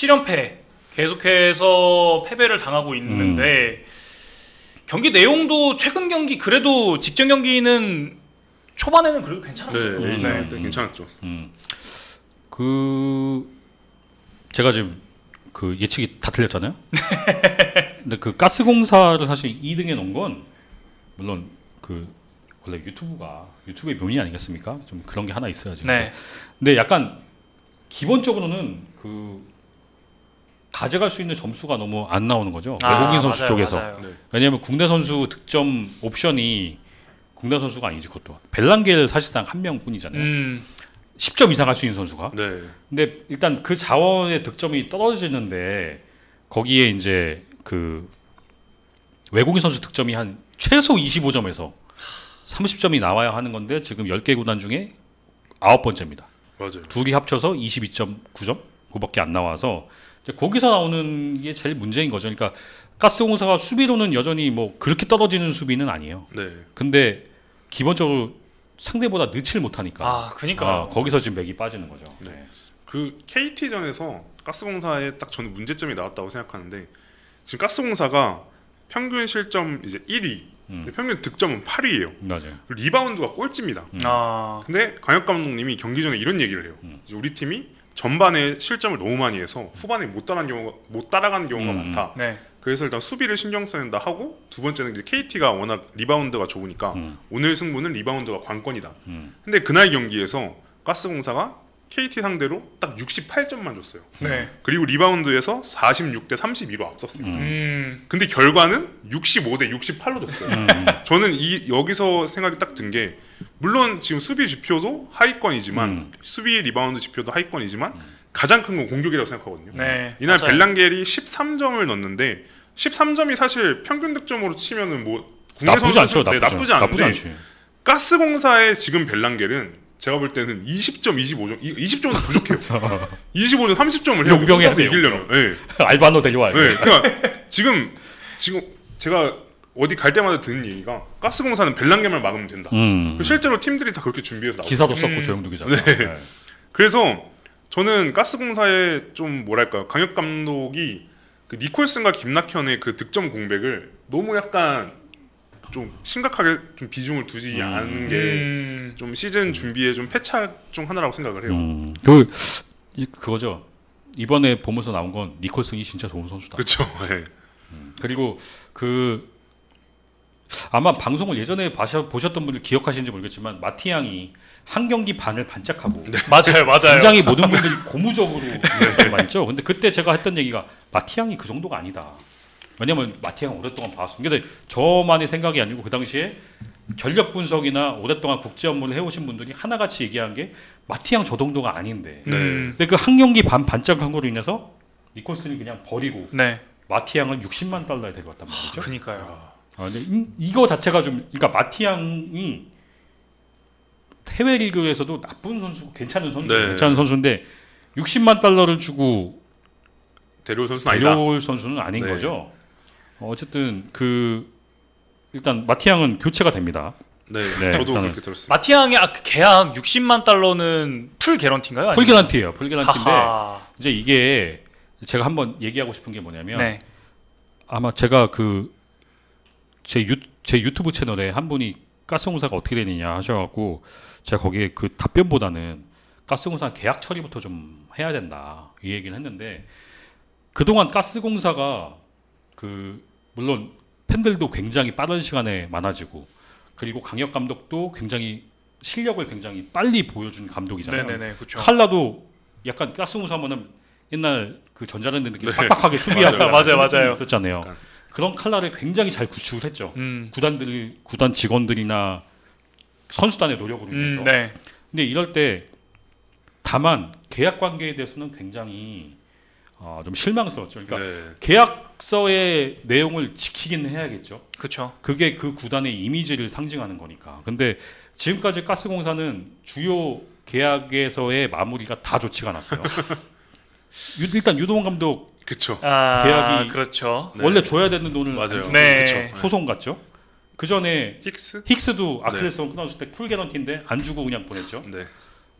7연패 계속해서 패배를 당하고 있는데 경기 내용도 최근 경기 그래도 직전 경기는 초반에는 그래도 네, 괜찮았어요. 에이전 네. 때 괜찮았죠. 음. 그 제가 지금 그 예측이 다 틀렸잖아요. 근데 그 가스공사를 사실 2등에 놓은 건 물론 그 원래 유튜브가 유튜브의 묘미 아니겠습니까? 좀 그런 게 하나 있어야지. 네. 근데 약간 기본적으로는 그 가져갈 수 있는 점수가 너무 안 나오는 거죠. 아, 외국인 선수 맞아요, 쪽에서. 맞아요. 네. 왜냐하면 국내 선수 득점 옵션이 국내 선수가 아니지 그것도 벨랑겔 사실상 한 명뿐이잖아요. 음, 10점 이상 할 수 있는 선수가. 네. 근데 일단 그 자원의 득점이 떨어지는데 거기에 이제 그 외국인 선수 득점이 한 최소 25점에서 30점이 나와야 하는 건데 지금 10개 구단 중에 아홉 번째입니다. 맞아요. 둘이 합쳐서 22.9점 그밖에 안 나와서 거기서 나오는 게 제일 문제인 거죠. 그러니까 가스공사가 수비로는 여전히 뭐 그렇게 떨어지는 수비는 아니에요. 네. 근데 기본적으로 상대보다 넣질 못하니까 아, 그니까. 아, 거기서 지금 맥이 빠지는 거죠. 네. 네. 그 KT전에서 가스공사에 딱 저는 문제점이 나왔다고 생각하는데 지금 가스공사가 평균 실점 이제 1위, 음. 평균 득점은 8위예요. 맞아요. 리바운드가 꼴찌입니다. 음. 아, 근데 강혁 감독님이 경기 전에 이런 얘기를 해요. 음. 우리 팀이 전반에 실점을 너무 많이 해서 후반에 못 따라간 경우가 못 따라가는 경우가 음. 많다. 네. 그래서 일단 수비를 신경 써야 된다 하고 두 번째는 이제 KT가 워낙 리바운드가 좋으니까 음. 오늘 승부는 리바운드가 관건이다. 음. 근데 그날 경기에서 가스공사가 KT 상대로 딱 68점만 줬어요. 네. 그리고 리바운드에서 46대 32로 앞섰습니다. 음. 음, 근데 결과는 65대 68로 졌어요. 음. 저는 이 여기서 생각이 딱 든 게 물론 지금 수비 지표도 하위권이지만 음. 수비 리바운드 지표도 하위권이지만 가장 큰 건 공격이라고 생각하거든요. 네. 이날 맞아요. 벨랑겔이 13점을 넣었는데 13점이 사실 평균 득점으로 치면은 뭐 국내 나쁘지 선수 않죠. 네, 나쁘지, 나쁘지 않은데 나쁘지. 가스공사의 지금 벨랑겔은 제가 볼 때는 20점, 25점, 20점은 부족해요. 25점, 30점을 해요. 용병해야 돼요, 이기려면. 네. 알바노 데려와야 돼. 네. 그러니까 지금 지금 제가 어디 갈 때마다 듣는 얘기가 가스공사는 벨랑겔만 막으면 된다. 음. 실제로 팀들이 다 그렇게 준비해서 나오고. 기사도 썼고 음. 조영도 기자가. 네. 네. 그래서 저는 가스공사의 좀 뭐랄까요 강혁 감독이 그 니콜슨과 김낙현의 그 득점 공백을 너무 약간 좀 심각하게 좀 비중을 두지 음. 않은 게 음, 좀 시즌 준비에 좀 패착 중 하나라고 생각을 해요. 음. 그 이- 그거죠. 이번에 보면서 나온 건 니콜슨이 진짜 좋은 선수다. 그렇죠. 네. 그리고 그 아마 방송을 예전에 바셔, 보셨던 분들 기억하시는지 모르겠지만 마티앙이 한 경기 반을 반짝하고 맞아요, 맞아요. 굉장히 모든 분들이 고무적으로 많이 했죠. 근데 그때 제가 했던 얘기가 마티앙이 그 정도가 아니다. 왜냐면 마티앙 오랫동안 봤습니다. 근데 저만의 생각이 아니고 그 당시에 전력 분석이나 오랫동안 국제 업무를 해오신 분들이 하나같이 얘기한 게 마티앙 저 정도가 아닌데. 네. 음, 근데 그한 경기 반 반짝한 거로 인해서 니콜슨이 그냥 버리고 네. 마티앙을 60만 달러에 데려왔단 말이죠. 그니까요. 아, 근데 이- 이거 자체가 좀 그러니까 마티앙이 해외 리그에서도 나쁜 선수, 괜찮은 선수, 네. 괜찮은 선수인데 60만 달러를 주고 데려올 선수는 아니다. 데려올 선수는 아닌 네. 거죠. 어, 어쨌든 그 일단 마티앙은 교체가 됩니다. 네, 네, 저도 일단은. 그렇게 들었습니다. 마티앙의 아, 그 계약 60만 달러는 풀 개런티인가요? 풀 개런티예요. 풀 개런티인데 하하. 이제 이게 제가 한번 얘기하고 싶은 게 뭐냐면 네. 아마 제가 그제 제 유튜브 채널에 한 분이 가스공사가 어떻게 되느냐 하셔갖고 제가 거기에 그 답변보다는 가스공사 계약 처리부터 좀 해야 된다 이 얘기를 했는데 그동안 가스공사가 그 물론 팬들도 굉장히 빠른 시간에 많아지고 그리고 강혁 감독도 굉장히 실력을 굉장히 빨리 보여준 감독이잖아요. 네네네, 그렇죠. 칼라도 약간 가스공사 하면은 옛날 그 전자랜드 느낌 네. 빡빡하게 수비하고 맞아요, 맞아요, 맞아요. 있었잖아요. 약간. 그런 칼라를 굉장히 잘 구축을 했죠. 음, 구단들 구단 직원들이나 선수단의 노력으로 인해서. 음, 네. 근데 이럴 때 다만 계약 관계에 대해서는 굉장히 어, 좀 실망스러웠죠. 그러니까 네. 계약 서의 내용을 지키긴 해야겠죠. 그렇죠. 그게 그 구단의 이미지를 상징하는 거니까. 근데 지금까지 가스공사는 주요 계약에서의 마무리가 다 좋지가 않았어요. 유- 일단 유동원 감독 그쵸. 아, 계약이- 그렇죠. 네. 원래 줘야 되는 돈을 맞아요. 네. 그쵸. 소송 갔죠. 그 전에 힉스? 힉스도 아킬레스건 끊어졌을 때풀 개런티인데 안 주고 그냥 보냈죠. 네.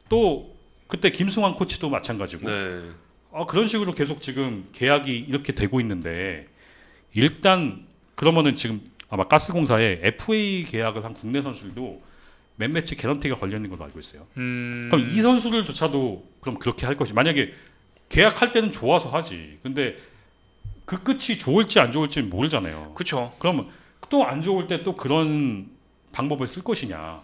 또 그때 김승환 코치도 마찬가지고 네. 아, 그런 식으로 계속 지금 계약이 이렇게 되고 있는데 일단 그러면은 지금 아마 가스공사에 FA 계약을 한 국내 선수들도 몇 매치 개런티가 걸려 있는 걸로 알고 있어요. 음. 그럼 이 선수들조차도 그럼 그렇게 할 것이 만약에 계약할 때는 좋아서 하지. 근데 그 끝이 좋을지 안 좋을지 모르잖아요. 그쵸. 그러면 또 안 좋을 때 또 그런 방법을 쓸 것이냐?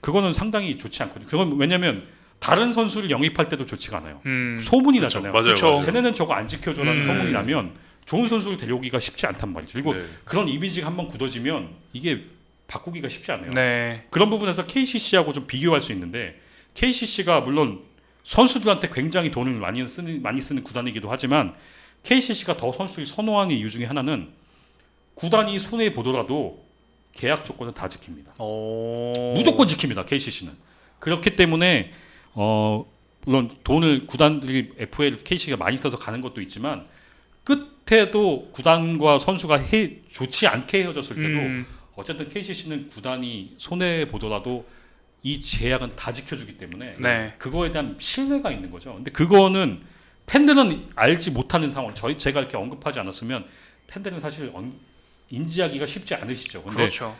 그거는 상당히 좋지 않거든요. 그건 왜냐면 다른 선수를 영입할 때도 좋지가 않아요. 음. 소문이 그렇죠. 나잖아요. 맞아요. 그쵸. 맞아요. 쟤네는 저거 안 지켜줘라는 음. 소문이 나면 좋은 선수를 데려오기가 쉽지 않단 말이죠. 그리고 네. 그런 이미지가 한번 굳어지면 이게 바꾸기가 쉽지 않아요. 네. 그런 부분에서 KCC하고 좀 비교할 수 있는데 KCC가 물론 선수들한테 굉장히 돈을 많이 쓰는 많이 쓰는 구단이기도 하지만 KCC가 더 선수들이 선호하는 이유 중에 하나는 구단이 손해 보더라도 계약 조건은 다 지킵니다. 오. 무조건 지킵니다. KCC는 그렇기 때문에 어 물론 돈을 구단들이 FA를 KCC가 많이 써서 가는 것도 있지만 끝에도 구단과 선수가 해, 좋지 않게 헤어졌을 때도 음. 어쨌든 KCC는 구단이 손해 보더라도 이 제약은 다 지켜주기 때문에 네. 그거에 대한 신뢰가 있는 거죠. 근데 그거는 팬들은 알지 못하는 상황. 저희 제가 이렇게 언급하지 않았으면 팬들은 사실 언- 인지하기가 쉽지 않으시죠. 근데 그렇죠.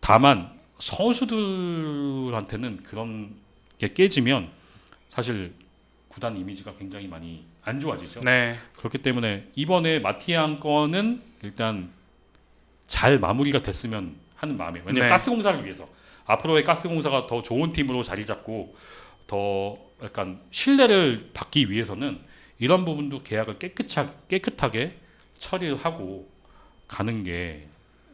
다만 선수들한테는 그런 게 깨지면 사실 구단 이미지가 굉장히 많이 안 좋아지죠. 네. 그렇기 때문에 이번에 마티앙 건은 일단 잘 마무리가 됐으면 하는 마음이에요. 왜냐면 네. 가스 공사를 위해서 앞으로의 가스 공사가 더 좋은 팀으로 자리 잡고 더 약간 신뢰를 받기 위해서는 이런 부분도 계약을 깨끗하, 깨끗하게 처리를 하고 가는 게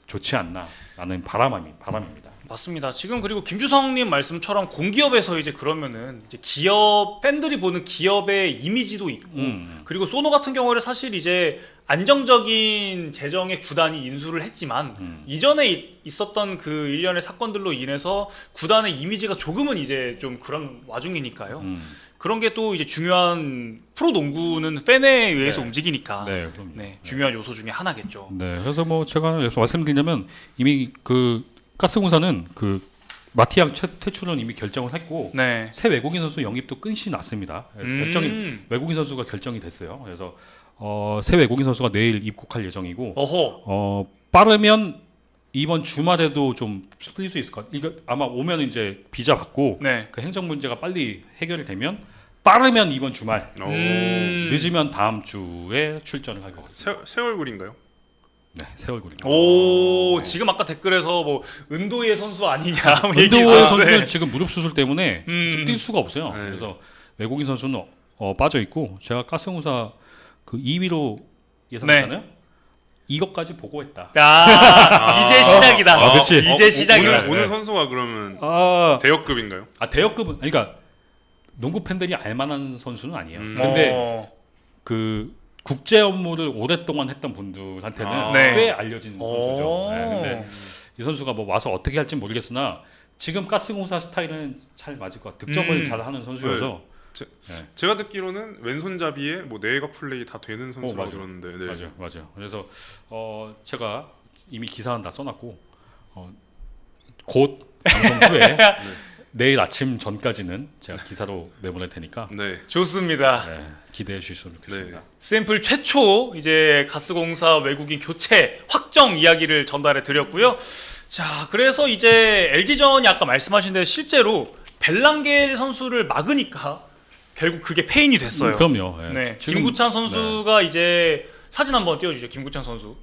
좋지 않나라는 바람이 바람입니다. 맞습니다. 지금 그리고 김주성님 말씀처럼 공기업에서 이제 그러면은 이제 기업 팬들이 보는 기업의 이미지도 있고 음. 그리고 소노 같은 경우는 사실 이제 안정적인 재정의 구단이 인수를 했지만 음. 이전에 이- 있었던 그 일련의 사건들로 인해서 구단의 이미지가 조금은 이제 좀 그런 와중이니까요. 음. 그런 게 또 이제 중요한 프로 농구는 팬에 의해서 네. 움직이니까 네, 그럼요. 네, 중요한 요소 중에 하나겠죠. 네, 그래서 뭐 제가 말씀드리냐면 이미 그 가스공사는 그 마티앙 퇴- 퇴출은 이미 결정을 했고 네. 새 외국인 선수 영입도 끝이 났습니다. 그래서 음. 결정이 외국인 선수가 결정이 됐어요. 그래서 어, 새 외국인 선수가 내일 입국할 예정이고 어허. 어, 빠르면 이번 주말에도 좀 풀릴 수 있을 것 같아요. 이거 아마 오면 이제 비자 받고 네. 그 행정 문제가 빨리 해결이 되면 빠르면 이번 주말, 오. 음. 늦으면 다음 주에 출전을 할 것 같습니다. 새, 새 얼굴인가요? 네, 새 얼굴입니다. 오, 지금 아까 댓글에서 뭐 은도의 선수 아니냐 뭐 있었는데. 선수는 지금 무릎 수술 때문에 음. 좀뛸 수가 없어요. 네. 그래서 외국인 선수는 어, 빠져 있고 제가 가스공사 그 2위로 예상했잖아요. 이것까지 보고했다. 아, 이제 시작이다. 아, 그치. 이제 어, 시작이다. 오늘, 오늘 네. 선수가 그러면 아, 대역급인가요? 아 대역급은 그러니까 농구 팬들이 알만한 선수는 아니에요. 음. 근데 어, 그 국제 업무를 오랫동안 했던 분들한테는 아. 네. 꽤 알려진 오. 선수죠. 네, 근데 이 선수가 뭐 와서 어떻게 할지 모르겠으나 지금 가스공사 스타일은 잘 맞을 것 같아요. 득점을 음. 잘 하는 선수여서 제가 듣기로는 왼손잡이에 뭐 내각 플레이 다 되는 선수라고 맞아요. 들었는데 네. 맞아요, 맞아요. 그래서 어 제가 이미 기사는 다 써놨고 어, 곧 방송 후에 내일 아침 전까지는 제가 기사로 내보낼 테니까 네. 좋습니다. 네, 기대해 주셨으면 좋겠습니다. 네. 샘플 최초 이제 가스공사 외국인 교체 확정 이야기를 전달해 드렸고요. 자, 그래서 이제 LG전이 아까 말씀하신 대로 실제로 벨랑겔 선수를 막으니까 결국 그게 페인이 됐어요. 음, 그럼요. 예. 네, 지금- 김구찬 선수가 이제 사진 한번 띄워주죠. 김구찬 선수.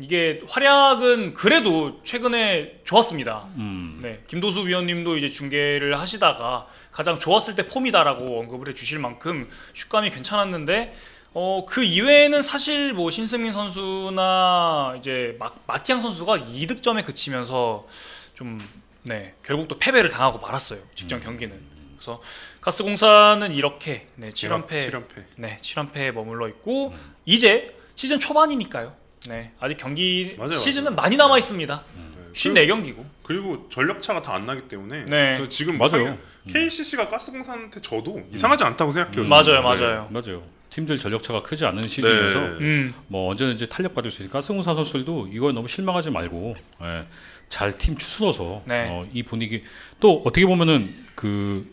이게 활약은 그래도 최근에 좋았습니다. 음, 네, 김도수 위원님도 이제 중계를 하시다가 가장 좋았을 때 폼이다라고 언급을 해주실 만큼 슛감이 괜찮았는데 어, 그 이외에는 사실 뭐 신승민 선수나 이제 마, 마티앙 선수가 2득점에 그치면서 좀 네, 결국 또 패배를 당하고 말았어요. 직전 경기는. 그래서 가스공사는 이렇게 네, 7연패 7연패. 네, 7연패에 머물러 있고 이제 시즌 초반이니까요. 네, 아직 경기 맞아요, 시즌은 많이 남아 있습니다. 네. 54경기고. 그리고 전력차가 다 안 나기 때문에 네. 저 지금 맞아요. KCC가 가스공사한테 저도 이상하지 않다고 생각해요. 맞아요, 저는. 맞아요. 맞아요. 팀들 전력차가 크지 않은 시즌이어서 네. 음. 뭐 언제든지 탄력 받을 수 있으니까 승우사 선수들도 이거에 너무 실망하지 말고 예, 잘팀 추스러서 네. 어, 이 분위기 또 어떻게 보면은 그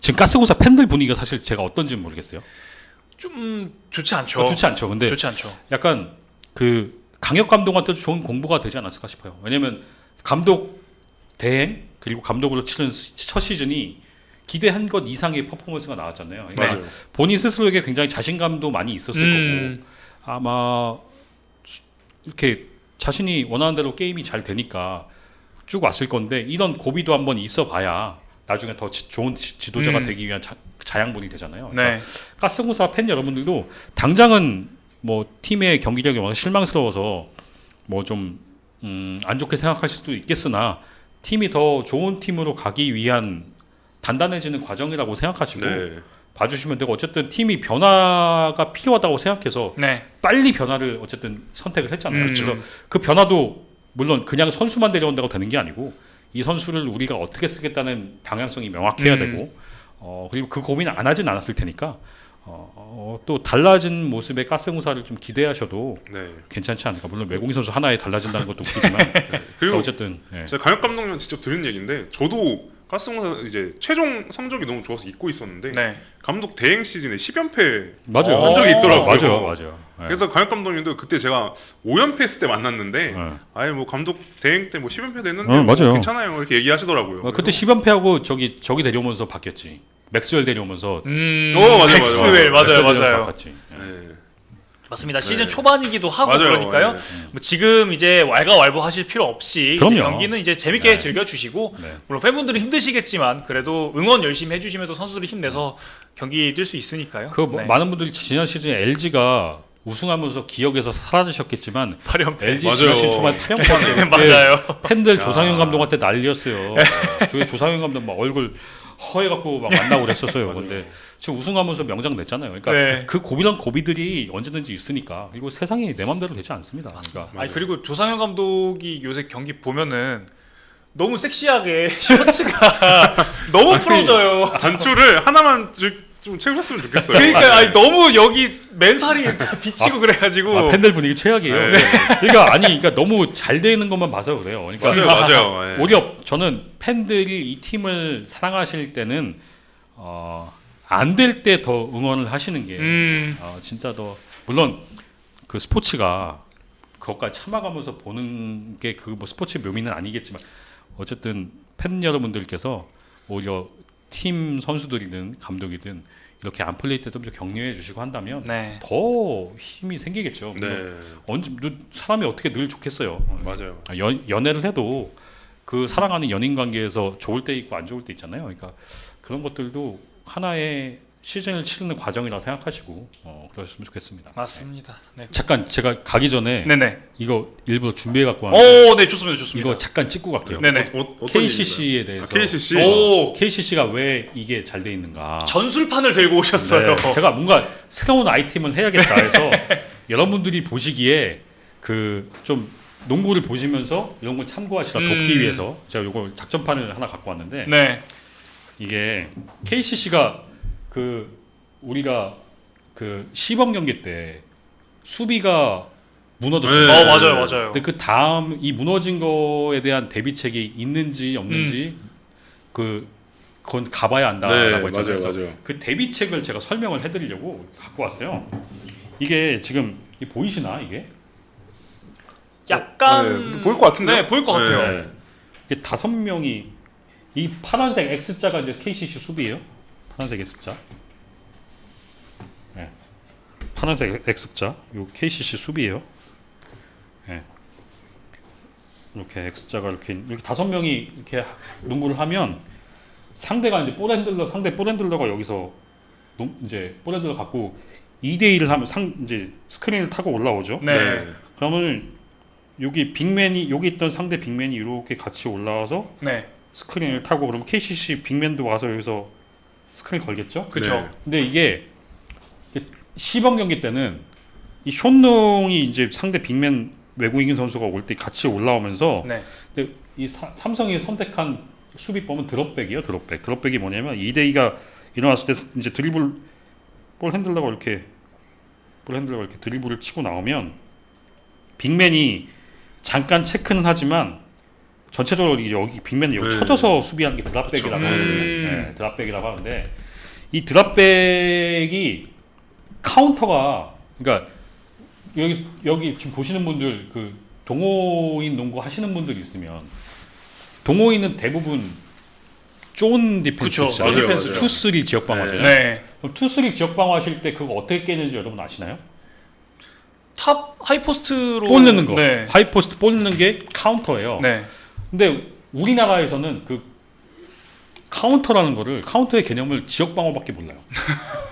지금 가스공사 팬들 분위기가 사실 제가 어떤지 는 모르겠어요. 좀 좋지 않죠. 어, 좋지 않죠. 근데 좋지 않죠. 약간 그 강혁 감독한테도 좋은 공부가 되지 않았을까 싶어요. 왜냐면 감독 대행 그리고 감독으로 치른 시- 첫 시즌이 기대한 것 이상의 퍼포먼스가 나왔잖아요. 그러니까 맞아요. 본인 스스로에게 굉장히 자신감도 많이 있었을 음. 거고 아마 수- 이렇게 자신이 원하는 대로 게임이 잘 되니까 쭉 왔을 건데 이런 고비도 한번 있어 봐야 나중에 더 지- 좋은 지- 지도자가 음. 되기 위한 자, 자양분이 되잖아요. 그러니까 네. 가스공사 팬 여러분들도 당장은 뭐 팀의 경기력이 워낙 실망스러워서 뭐좀 음, 안 좋게 생각할 수도 있겠으나 팀이 더 좋은 팀으로 가기 위한 단단해지는 과정이라고 생각하시고 네. 봐주시면 되고 어쨌든 팀이 변화가 필요하다고 생각해서 네. 빨리 변화를 어쨌든 선택을 했잖아요. 음. 그래서 그 변화도 물론 그냥 선수만 데려온다고 되는 게 아니고 이 선수를 우리가 어떻게 쓰겠다는 방향성이 명확해야 음. 되고 어, 그리고 그 고민을 안 하진 않았을 테니까 어, 어, 또 달라진 모습의 가스공사를 좀 기대하셔도 네. 괜찮지 않을까. 물론 외국인 선수 하나에 달라진다는 것도 웃기지만 그리고 어쨌든 예. 제가 강혁 감독님 직접 들은 얘기인데 저도 가스공사 이제 최종 성적이 너무 좋아서 잊고 있었는데 네. 감독 대행 시즌에 10연패 맞아요. 한 적이 있더라고요. 맞아요, 맞아요. 예. 그래서 강혁 감독님도 그때 제가 5연패 했을 때 만났는데 예. 아예 뭐 감독 대행 때 뭐 10연패 됐는데 어, 뭐 맞아요. 괜찮아요 이렇게 얘기하시더라고요. 어, 그때 10연패하고 저기 저기 데려오면서 바뀌었지. 맥스웰 데려오면서 음. 어, 맞아요, 맞아요. 맥스웰 맞아요, 맞아요. 바꿨지. 예. 네. 맞습니다. 시즌 네. 초반이기도 하고 맞아요. 그러니까요. 네. 뭐 지금 이제 왈가왈부 하실 필요 없이 이제. 경기는 이제 재밌게 네. 즐겨주시고 네. 물론 팬분들은 힘드시겠지만 그래도 응원 열심히 해주시면 또 선수들이 힘내서 경기 뛸 수 있으니까요. 그 뭐, 네. 많은 분들이 지난 시즌에 LG가 우승하면서 기억에서 사라지셨겠지만 8연패. LG 맞아요. 지난 시즌 초반 8연패 맞아요. 팬들 야. 조상현 감독한테 난리였어요. 저희 조상현 감독 막 얼굴 허해갖고 막 만나고 그랬었어요. 근데 지금 우승하면서 명장 냈잖아요. 그러니까 네. 그 고비란 고비들이 언제든지 있으니까 그리고 세상이 내 맘대로 되지 않습니다. 그러니까 아니 그리고 조상현 감독이 요새 경기 보면은 너무 섹시하게 셔츠가 너무 풀어져요. 단추를 하나만 좀- 좀 채우셨으면 좋겠어요. 그러니까 아니 너무 여기 맨살이 다 비치고 그래가지고 아, 팬들 분위기 최악이에요. 네. 그러니까 아니, 그러니까 너무 잘 되는 것만 봐서 그래요. 그러니까 맞아요, 맞아요. 네. 오히려 저는 팬들이 이 팀을 사랑하실 때는 어, 안 될 때 더 응원을 하시는 게 음 어, 진짜 더 물론 그 스포츠가 그것까지 참아가면서 보는 게 그 뭐 스포츠 묘미는 아니겠지만 어쨌든 팬 여러분들께서 오히려 팀 선수들이든 감독이든 이렇게 안 풀릴 때좀 격려해 주시고 한다면 네. 더 힘이 생기겠죠. 네, 언제 늘- 사람이 어떻게 늘 좋겠어요. 맞아요. 아, 연, 연애를 해도 그 사랑하는 연인 관계에서 좋을 때 있고 안 좋을 때 있잖아요. 그러니까 그런 것들도 하나의 시즌을 치르는 과정이라 생각하시고 어, 그러셨으면 좋겠습니다. 맞습니다. 네. 잠깐 제가 가기 전에 네네. 이거 일부러 준비해 갖고 왔는데 오, 네 좋습니다, 좋습니다. 이거 잠깐 찍고 갈게요. 네네. 어, 어, KCC에 대해서 아, KCC. 오, KCC가 왜 이게 잘 돼 있는가? 전술판을 들고 오셨어요. 네, 제가 뭔가 새로운 아이템을 해야겠다 해서 여러분들이 보시기에 그 좀 농구를 보시면서 이런 걸 참고하시라 음. 돕기 위해서 제가 이걸 작전판을 하나 갖고 왔는데 네. 이게 KCC가 그 우리가 그 시범 경기 때 수비가 무너졌어요. 네. 어 맞아요, 맞아요. 근데 그 다음 이 무너진 거에 대한 대비책이 있는지 없는지 그 그건 가봐야 안다라고 네, 했잖아요. 맞아요, 맞아요. 그 대비책을 제가 설명을 해드리려고 갖고 왔어요. 이게 지금 이 보이시나 이게? 약간 네, 보일 것 같은데요? 네, 보일 것 같아요. 네. 이게 다섯 명이 이 파란색 X자가 이제 KCC 수비예요. 파란색 X자. 네. 파란색 X자. 요 KCC 수비예요. 네. 이렇게 X자가 이렇게 이렇게 다섯 명이 이렇게 농구를 하면 상대가 이제 볼 핸들러 상대 볼 핸들러가 여기서 농, 이제 볼 핸들러 갖고 2대 1을 하면 상 이제 스크린을 타고 올라오죠. 네. 그러면 여기 빅맨이 여기 있던 상대 빅맨이 이렇게 같이 올라와서 네. 스크린을 타고 그러면 KCC 빅맨도 와서 여기서 스크린 걸겠죠? 그쵸. 네. 근데 이게 시범 경기 때는 이 쇼농이 이제 상대 빅맨 외국인 선수가 올 때 같이 올라오면서 네. 근데 이 사- 삼성이 선택한 수비법은 드롭백이에요. 드롭백. 드롭백이 뭐냐면 2대 2가 일어났을 때 이제 드리블 볼 핸들러가 이렇게 볼 핸들러가 이렇게 드리블을 치고 나오면 빅맨이 잠깐 체크는 하지만 전체적으로 이제 여기 빅맨이 여기 네. 쳐져서 수비하는 게 드랍백이라고 그쵸. 하거든요. 음. 네, 드랍백이라고 하는데 이 드랍백이 카운터가 그러니까 여기 여기 지금 보시는 분들 그 동호인 농구 하시는 분들 있으면 동호인은 대부분 쫀 디펜스 맞아요, 디펜스죠. 맞아요. 투쓰리 지역 방어잖아요. 네. 그럼 투쓰리 지역 방어 하실 때 그거 어떻게 깨는지 여러분 아시나요? 탑 하이포스트로 볼 넣는 거. 네. 하이포스트 볼 넣는 게 카운터예요. 네. 근데 우리나라에서는 그 카운터라는 거를 카운터의 개념을 지역 방어밖에 몰라요.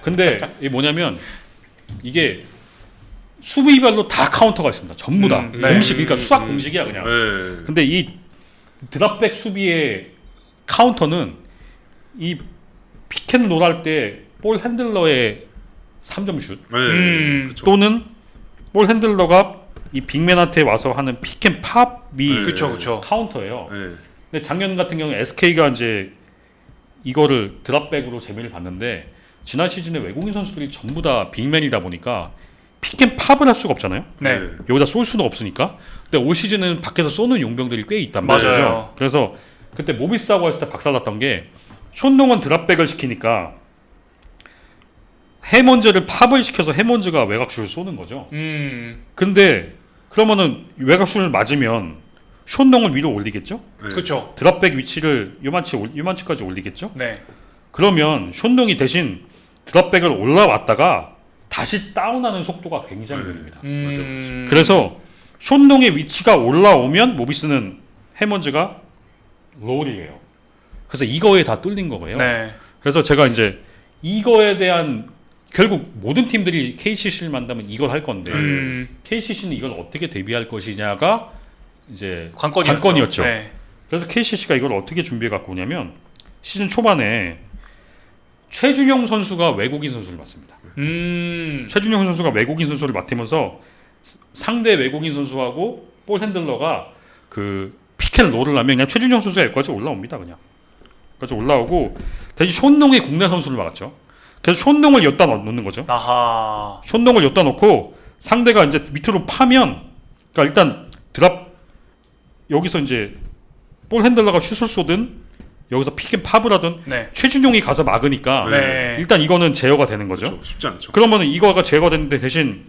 근데 이게 뭐냐면 이게 수비별로 다 카운터가 있습니다. 전부 다 음, 네. 공식 그러니까 수학 음, 공식이야 그냥. 네. 근데 이 드랍백 수비의 카운터는 이 피켄롤 할때 볼 핸들러의 3점 슛 네. 음. 그쵸. 또는 볼 핸들러가 이 빅맨한테 와서 하는 피켄 팝이 네. 그쵸 그쵸. 카운터예요. 네. 근데 작년 같은 경우 SK가 이제 이거를 드랍백으로 재미를 봤는데 지난 시즌에 외국인 선수들이 전부 다 빅맨이다 보니까 픽앤 팝을 할 수가 없잖아요. 네. 여기다 쏠 수는 없으니까. 근데 올 시즌은 밖에서 쏘는 용병들이 꽤 있단 맞아요. 말이죠. 그래서 그때 모비스하고 했을 때 박살났던 게 촌농은 드랍백을 시키니까 해먼즈를 팝을 시켜서 해먼즈가 외곽슛을 쏘는 거죠. 음. 근데 그러면은 외곽슛을 맞으면 촌농을 위로 올리겠죠? 네. 그쵸. 드랍백 위치를 요만치 올- 요만치까지 올리겠죠? 네. 그러면 숀동이 대신 드랍백을 올라왔다가 다시 다운하는 속도가 굉장히 네. 느립니다. 음. 그래서 숀동의 위치가 올라오면 모비스는 해먼즈가 롤이에요. 그래서 이거에 다 뚫린 거예요. 네. 그래서 제가 이제 이거에 대한 결국 모든 팀들이 KCC를 만나면 이걸 할 건데 음. KCC는 이걸 어떻게 대비할 것이냐가 이제 관건이었죠. 관건이었죠. 네. 그래서 KCC가 이걸 어떻게 준비해 갖고 오냐면 시즌 초반에 최준용 선수가 외국인 선수를 맡습니다. 음. 최준용 선수가 외국인 선수를 맡으면서 스- 상대 외국인 선수하고 볼 핸들러가 그 피켓롤을 하면 그냥 최준용 선수가 여기까지 올라옵니다. 그냥 여기까지 올라오고 대신 촌농이 국내 선수를 막았죠. 그래서 촌농을 엿다 넣- 놓는 거죠. 아하. 촌농을 엿다 놓고 상대가 이제 밑으로 파면 그러니까 일단 드랍 여기서 이제 볼 핸들러가 슛을 쏘든 여기서 픽앤 팝을 하든 네. 최준용이 가서 막으니까 네. 일단 이거는 제어가 되는 거죠. 그쵸. 쉽지 않죠. 그러면은 이거가 제거가 됐는데 대신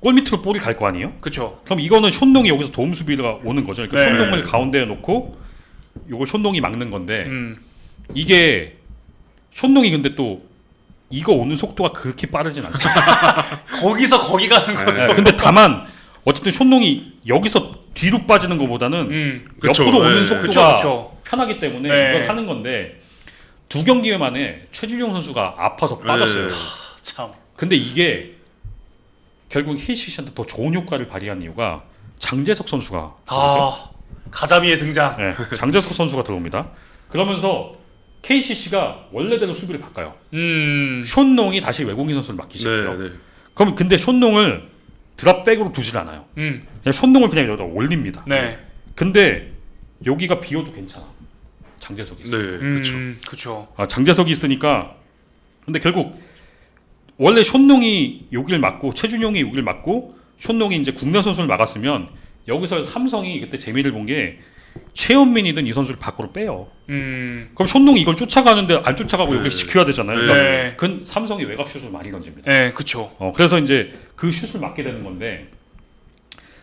골 밑으로 볼이 갈 거 아니에요? 그쵸. 그럼 이거는 촌농이 여기서 도움 수비가 오는 거죠. 그러니까 네. 촌농을 가운데에 놓고 요걸 촌농이 막는 건데 음. 이게 촌농이 근데 또 이거 오는 속도가 그렇게 빠르진 않습니다. 거기서 거기 가는 거죠. 네, 근데 다만 어쨌든 촌농이 여기서 뒤로 빠지는 것보다는 음. 그쵸. 옆으로 오는 네. 속도가 그쵸 그쵸. 편하기 때문에 네. 이걸 하는 건데 두 경기 만에 최준용 선수가 아파서 빠졌어요. 네. 참. 근데 이게 결국 KCC한테 더 좋은 효과를 발휘한 이유가 장재석 선수가. 아. 가자미의 등장. 네, 장재석 선수가 들어옵니다. 그러면서 KCC가 원래대로 수비를 바꿔요. 음. 숀농이 다시 외국인 선수를 맡기 시작해요. 네, 네. 그럼 근데 숀농을 드랍백으로 두질 않아요. 음. 그냥 숀농을 그냥 여기다 올립니다. 네. 근데 여기가 비어도 괜찮아. 장재석이 있어. 네, 음. 그렇죠. 그쵸. 아, 장재석이 있으니까 근데 결국 원래 숀농이 여기를 막고 최준용이 여기를 막고 숀농이 이제 국내 선수를 막았으면 여기서 삼성이 그때 재미를 본 게 최현민이든 이 선수를 밖으로 빼요. 음. 그럼 숀농이 이걸 쫓아가는데 안 쫓아가고 네. 여기 지켜야 되잖아요. 네. 그러니까 네. 그 삼성이 외곽 슛을 많이 던집니다. 네, 그쵸. 어, 그래서 이제 그 슛을 맞게 되는 건데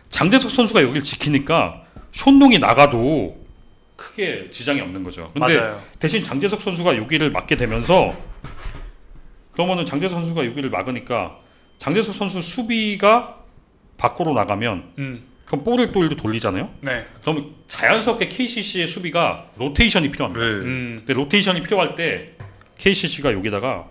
장재석 선수가 여기를 지키니까 숀농이 나가도 크게 지장이 없는 거죠. 근데 맞아요. 대신 장재석 선수가 여기를 막게 되면서 그러면은 장재석 선수가 여기를 막으니까 장재석 선수 수비가 밖으로 나가면 음. 그럼 볼을 또 일로 돌리잖아요. 네. 그럼 자연스럽게 KCC의 수비가 로테이션이 필요합니다. 네. 음. 근데 로테이션이 필요할 때 KCC가 여기다가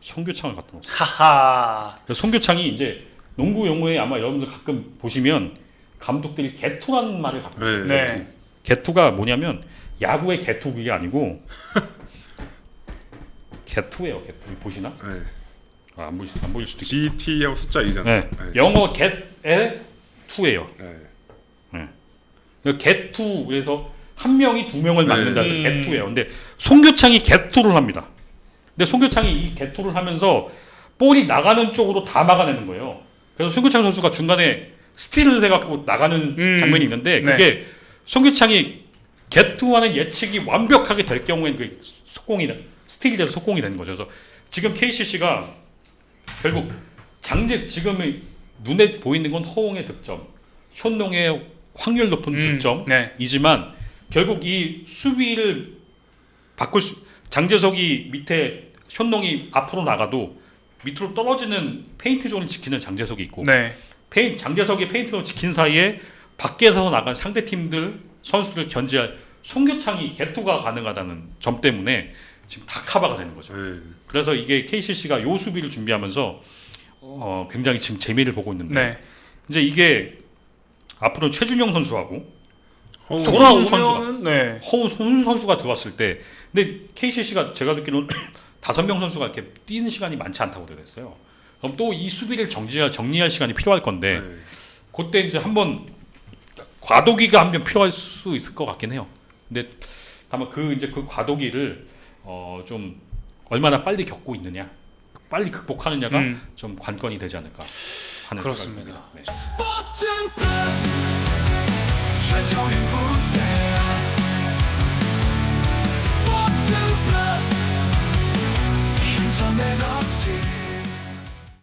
송교창을 갖다 놓습니다. 하하. 그래서 송교창이 이제 농구 용어에 아마 여러분들 가끔 보시면 감독들이 개투라는 말을 갖고 있어요. 네. 네. 개투가 뭐냐면 야구의 개투 그게 아니고 개투예요. 개투 보시나? 네. 아, 안 수- 안 보일 수도 있고. GT하고 숫자 2잖아요. 네. 영어 get의 투예요. 네. get투 그래서 한 명이 두 명을 막는다 해서 네. get투예요. 근데 송교창이 get투를 합니다. 근데 송교창이 이 get투를 하면서 볼이 나가는 쪽으로 다 막아내는 거예요. 그래서 송교창 선수가 중간에 스틸을 해갖고 나가는 음. 장면이 있는데 네. 그게 송교창이 get투하는 예측이 완벽하게 될 경우에는 그 속공이 돼- 스틸이 돼서 속공이 되는 거죠. 그래서 지금 KCC가 결국 장제 지금의 눈에 보이는 건 허웅의 득점, 쇼농의 확률 높은 음, 득점, 네. 이지만 결국 이 수비를 바꿀 수 장재석이 밑에 현농이 앞으로 나가도 밑으로 떨어지는 페인트 존을 지키는 장재석이 있고 네. 페인 장재석이 페인트 존을 지킨 사이에 밖에서 나간 상대 팀들 선수를 견제할 송교창이 개투가 가능하다는 점 때문에 지금 다 카바가 되는 거죠. 네. 그래서 이게 KCC가 요 수비를 준비하면서 어, 굉장히 지금 재미를 보고 있는데 네. 이제 이게 앞으로 최준영 선수하고 허우 돌아오면은 네. 허우 손 선수가 들어왔을 때 근데 KCC가 제가 듣기로는 다섯 명 선수가 이렇게 뛰는 시간이 많지 않다고 들었어요. 그럼 또 이 수비를 정지할 정리할 시간이 필요할 건데 네. 그때 이제 한번 과도기가 한 번 필요할 수 있을 것 같긴 해요. 근데 다만 그 이제 그 과도기를 어 좀 얼마나 빨리 겪고 있느냐, 빨리 극복하느냐가 음. 좀 관건이 되지 않을까 하는 그렇습니다. 생각이 듭니다. 네. 인터넷 없이